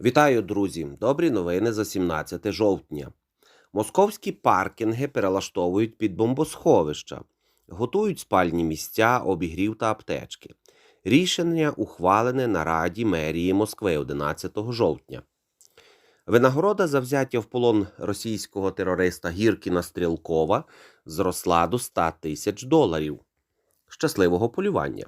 Вітаю, друзі! Добрі новини за 17 жовтня. Московські паркінги перелаштовують під бомбосховища, готують спальні місця, обігрів та аптечки. Рішення ухвалене на Раді мерії Москви 11 жовтня. Винагорода за взяття в полон російського терориста Гіркіна Стрілкова зросла до 100 тисяч доларів. Щасливого полювання!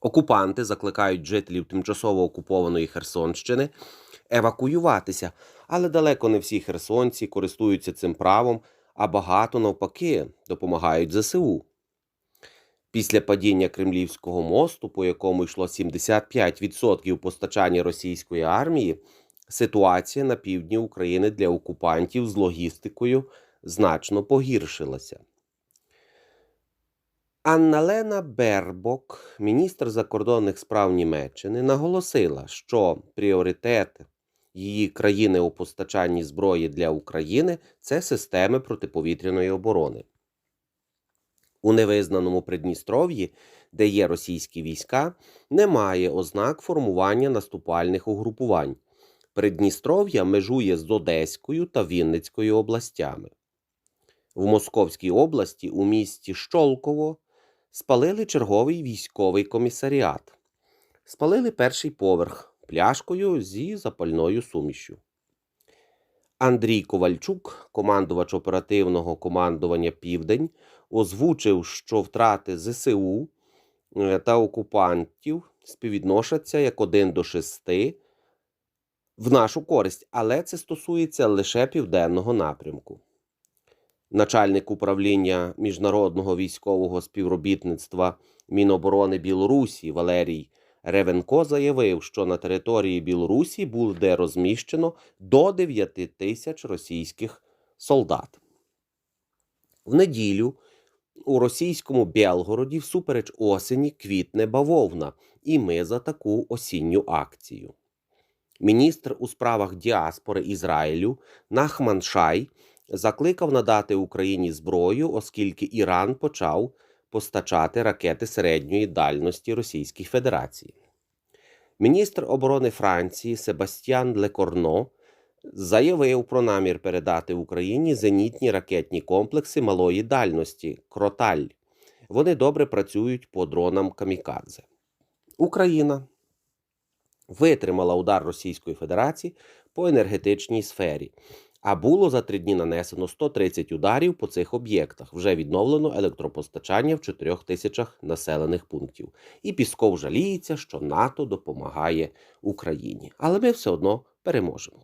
Окупанти закликають жителів тимчасово окупованої Херсонщини евакуюватися, але далеко не всі херсонці користуються цим правом, а багато навпаки допомагають ЗСУ. Після падіння Кремлівського мосту, по якому йшло 75% постачання російської армії, ситуація на півдні України для окупантів з логістикою значно погіршилася. Анна-Лена Бербок, міністр закордонних справ Німеччини, наголосила, що пріоритет її країни у постачанні зброї для України це системи протиповітряної оборони. У невизнаному Придністров'ї, де є російські війська, немає ознак формування наступальних угрупувань. Придністров'я межує з Одеською та Вінницькою областями. В Московській області у місті Щолково спалили черговий військовий комісаріат. Спалили перший поверх пляшкою зі запальною сумішю. Андрій Ковальчук, командувач оперативного командування Південь, озвучив, що втрати ЗСУ е, та окупантів співвідношаться як 1 до 6 в нашу користь, але це стосується лише південного напрямку. Начальник управління міжнародного військового співробітництва Міноборони Білорусі Валерій Ревенко заявив, що на території Білорусі буде розміщено до 9 тисяч російських солдат. В неділю у російському Белгороді всупереч осені квітне бавовна, і ми за таку осінню акцію. Міністр у справах діаспори Ізраїлю Нахман Шай закликав надати Україні зброю, оскільки Іран почав постачати ракети середньої дальності Російській Федерації. Міністр оборони Франції Себастьян Лекорно заявив про намір передати Україні зенітні ракетні комплекси малої дальності Кроталь. Вони добре працюють по дронам Камікадзе. Україна витримала удар Російської Федерації по енергетичній сфері. А було за три дні нанесено 130 ударів по цих об'єктах. Вже відновлено електропостачання в 4 тисячах населених пунктів. І Пісков жаліється, що НАТО допомагає Україні. Але ми все одно переможемо.